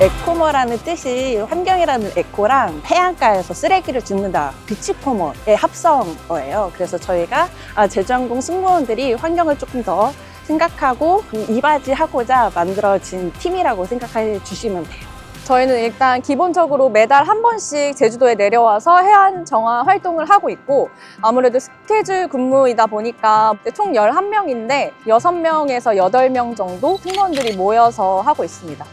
에코머라는 뜻이 환경이라는 에코랑 해안가에서 쓰레기를 줍는다 비치코머의 합성어예요. 그래서 저희가 아, 제주항공 승무원들이 환경을 조금 더 생각하고 이바지하고자 만들어진 팀이라고 생각해 주시면 돼요. 저희는 일단 기본적으로 매달 한 번씩 제주도에 내려와서 해안 정화 활동을 하고 있고 아무래도 스케줄 근무이다 보니까 총 11명인데 6명에서 8명 정도 승무원들이 모여서 하고 있습니다.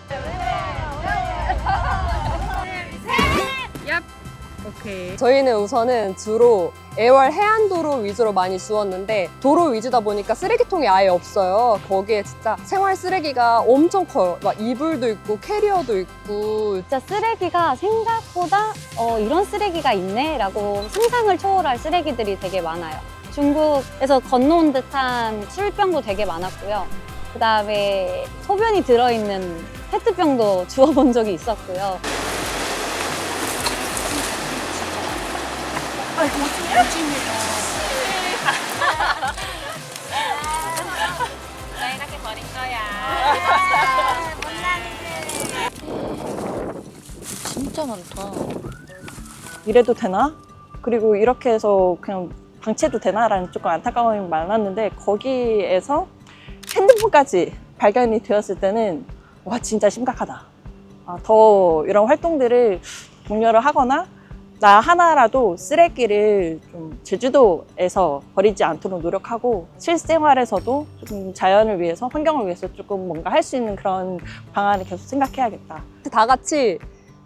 저희는 우선은 주로 애월 해안도로 위주로 많이 주웠는데 도로 위주다 보니까 쓰레기통이 아예 없어요. 거기에 진짜 생활 쓰레기가 엄청 커요. 막 이불도 있고 캐리어도 있고 진짜 쓰레기가 생각보다 어, 이런 쓰레기가 있네라고 상상을 초월할 쓰레기들이 되게 많아요. 중국에서 건너온 듯한 술병도 되게 많았고요. 그 다음에 소변이 들어있는 페트병도 주워본 적이 있었고요. 진짜 많다. 이래도 되나? 그리고 이렇게 해서 그냥 방치해도 되나라는 조금 안타까움이 많았는데 거기에서 핸드폰까지 발견이 되었을 때는 와 진짜 심각하다. 아, 더 이런 활동들을 독려를 하거나 나 하나라도 쓰레기를 좀 제주도에서 버리지 않도록 노력하고 실생활에서도 조금 자연을 위해서 환경을 위해서 조금 뭔가 할 수 있는 그런 방안을 계속 생각해야겠다. 다 같이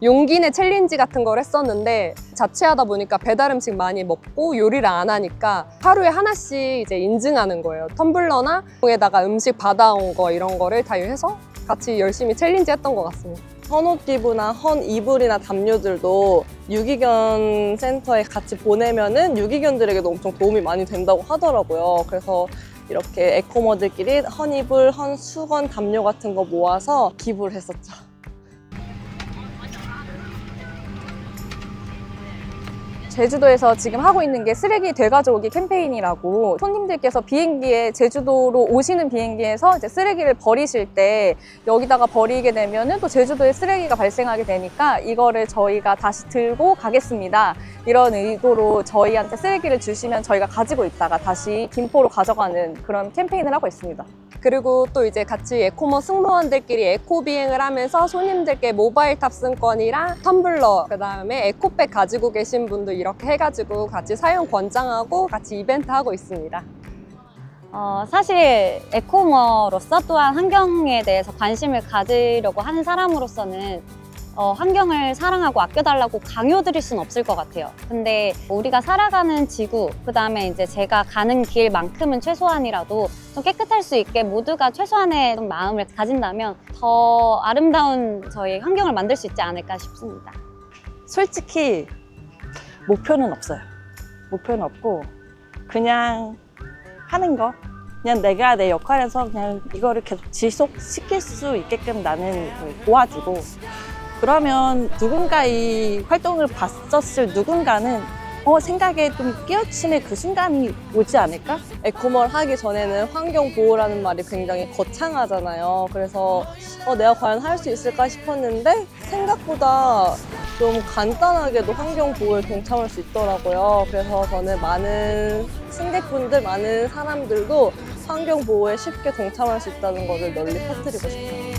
용기내 챌린지 같은 걸 했었는데 자취하다 보니까 배달 음식 많이 먹고 요리를 안 하니까 하루에 하나씩 이제 인증하는 거예요. 텀블러나 에다가 음식 받아온 거 이런 거를 다 해서 같이 열심히 챌린지 했던 것 같습니다. 헌옷 기부나 헌 이불이나 담요들도 유기견 센터에 같이 보내면은 유기견들에게도 엄청 도움이 많이 된다고 하더라고요. 그래서 이렇게 에코머들끼리 헌 이불, 헌 수건, 담요 같은 거 모아서 기부를 했었죠. 제주도에서 지금 하고 있는 게 쓰레기 되가져오기 캠페인이라고 손님들께서 비행기에 제주도로 오시는 비행기에서 이제 쓰레기를 버리실 때 여기다가 버리게 되면은 또 제주도에 쓰레기가 발생하게 되니까 이거를 저희가 다시 들고 가겠습니다. 이런 의도로 저희한테 쓰레기를 주시면 저희가 가지고 있다가 다시 김포로 가져가는 그런 캠페인을 하고 있습니다. 그리고 또 이제 같이 에코머 승무원들끼리 에코 비행을 하면서 손님들께 모바일 탑승권이랑 텀블러, 그 다음에 에코백 가지고 계신 분도 이렇게 해가지고 같이 사용 권장하고 같이 이벤트 하고 있습니다. 어, 사실 에코머로서 또한 환경에 대해서 관심을 가지려고 하는 사람으로서는 어, 환경을 사랑하고 아껴달라고 강요드릴 수는 없을 것 같아요. 근데 우리가 살아가는 지구, 그 다음에 이제 제가 가는 길만큼은 최소한이라도 좀 깨끗할 수 있게 모두가 최소한의 좀 마음을 가진다면 더 아름다운 저희 환경을 만들 수 있지 않을까 싶습니다. 솔직히 목표는 없어요. 목표는 없고 그냥 하는 거. 그냥 내가 내 역할에서 그냥 이거를 계속 지속시킬 수 있게끔 나는 도와주고 그러면 누군가 이 활동을 봤었을 누군가는 어 생각에 좀 끼어침의 그 순간이 오지 않을까? 에코멀 하기 전에는 환경 보호라는 말이 굉장히 거창하잖아요. 그래서 어, 내가 과연 할 수 있을까 싶었는데 생각보다 좀 간단하게도 환경 보호에 동참할 수 있더라고요. 그래서 저는 많은 승객분들, 많은 사람들도 환경 보호에 쉽게 동참할 수 있다는 것을 널리 퍼뜨리고 싶어요.